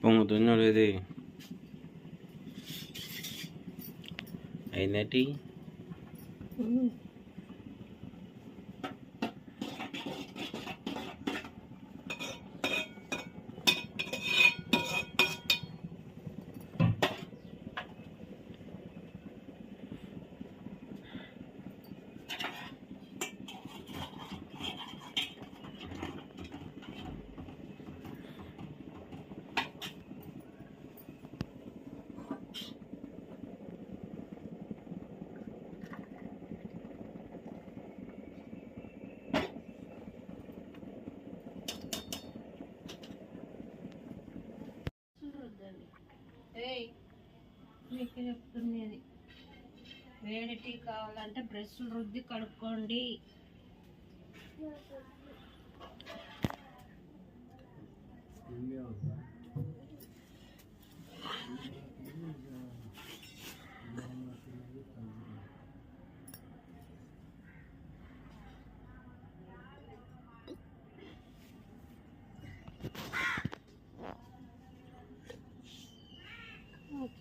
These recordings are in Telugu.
pongo tu nombre de Ainati. Mm. మీకు చెప్తున్నది. వేడి టీ కావాలంటే బ్రష్లు రుద్ది కడుక్కోండి.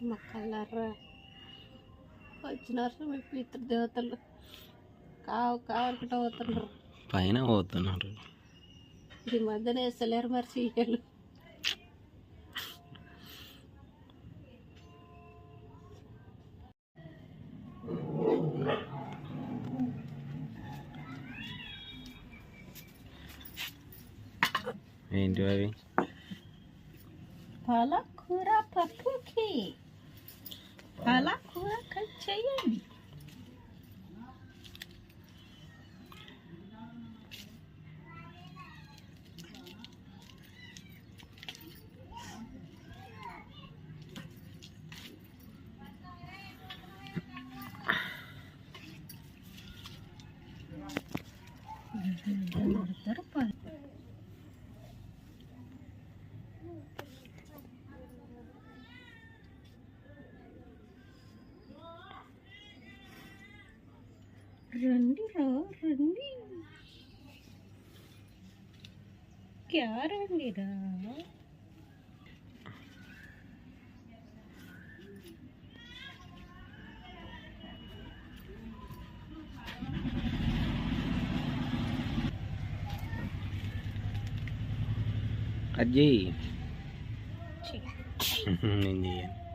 మొక్కలారా వచ్చినారు మీ పితృదేవతలు కావు కావాలనుకుంటా పోతున్నారు. పైన పోతున్నారు. ఈ మధ్యన వేస్తలేరు మరి సీరియల్. ఏంటి అవి? పాలకూర పప్పుకి రండి రా రండి క్యా రండి రా కట్ చేయి నేను చేయను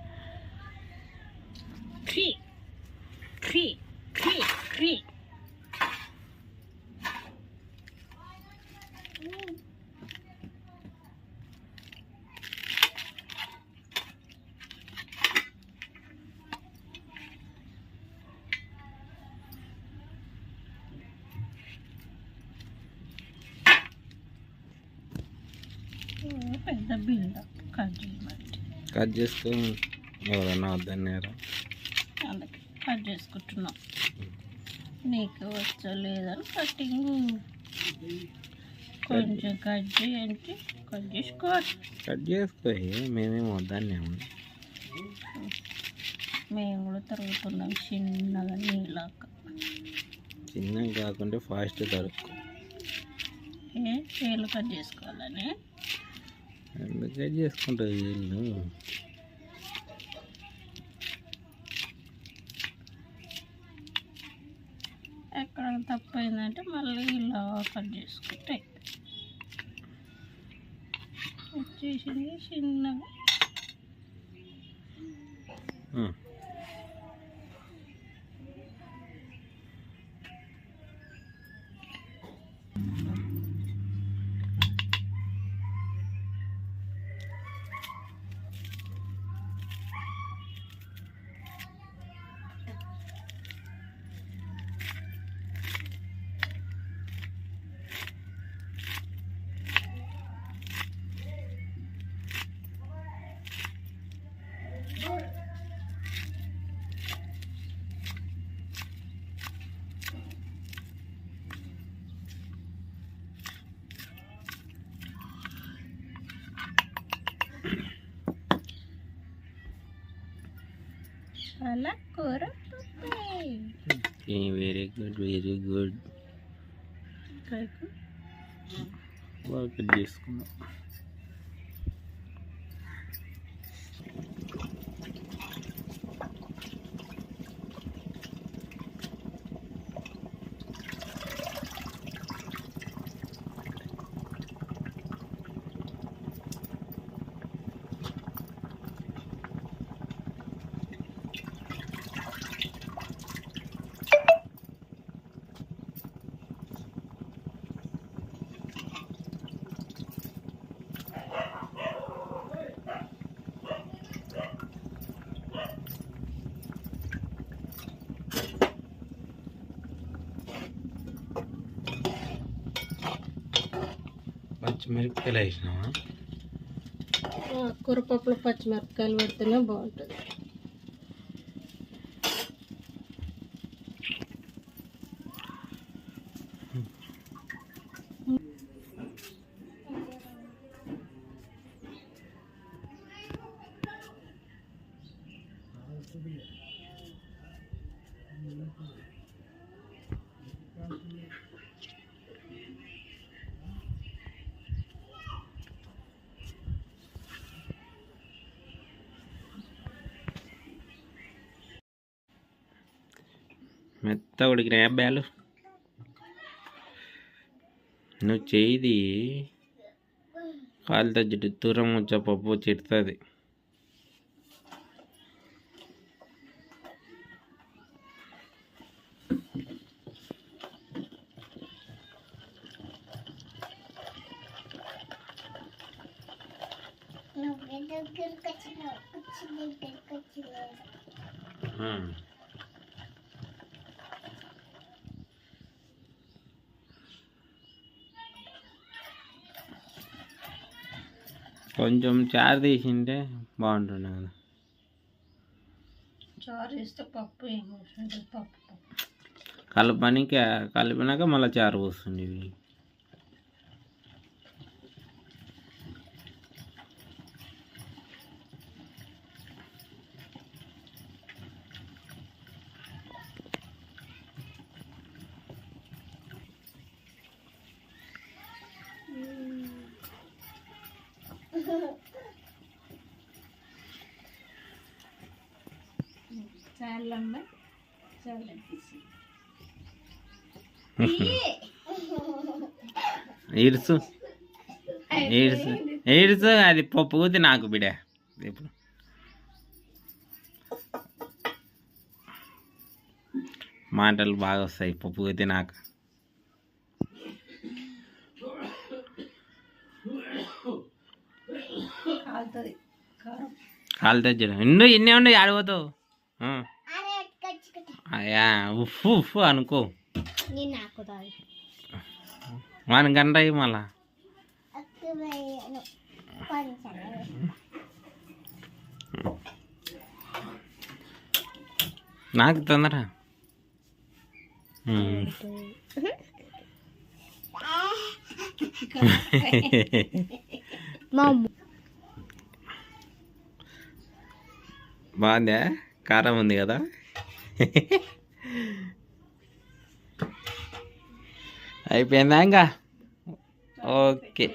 పెద్ద బిల్డప్ కట్ చేయమంటే. కట్ చేసుకొని ఎవరన్నా వద్దన్నారా అందుకే కట్ చేసుకుంటున్నాం. నీకు వచ్చో లేదని కటింగ్. కొంచెం కట్ చేయండి కట్ చేసుకోవాలి కట్ చేసుకో మేమేం వద్దన్నాము మేము కూడా తిరుగుతున్నాం చిన్నగా నీలాక చిన్నగా కాకుంటే ఫాస్ట్ దొరుకు ఏ చేలు కట్ చేసుకోవాలని? ఎందుకు కట్ చేసుకుంటావు వీళ్ళు ఎక్కడ తప్పైందంటే మళ్ళీ ఇలా కట్ చేసుకుంటే వచ్చేసింది చిన్నగా చాలా కూర. Very good very good cut చేసుకున్నాం పచ్చిమిరపకాయలు వేసినావా? కూరపప్పులో పచ్చిమిరపకాయలు పెడితేనే బాగుంటుంది. మెత్త ఉడికిన బ్యాలు? నువ్వు చేయిది కాలు తగ్గిட்டு దూరం వచ్చే పప్పు చిడుతుంది కొంచెం చారు తీసింటే బాగుంటుండే కదా. చారు వేస్తే పప్పు కలపనికి కలిపినాక మళ్ళీ చారు పోస్తుంది చాలా ఇరుసు ఇరుసు ఇరుసు అది పప్పు కూతి నాకు బిడ. ఇప్పుడు. మాటలు బాగా వస్తాయి పప్పు కూతి నాకు. కాలుతుంది. కారం. కాలు తెచ్చడం ఎన్నో ఎన్ని ఉన్నాయి ఆడిపోతావు ఉఫ్ ఉఫ్ అనుకో. మన గంట మళ్ళా. నాకు తొందర. బాగుందా? కారం ఉంది కదా? అయిపోయిందా ఇంకా ఓకే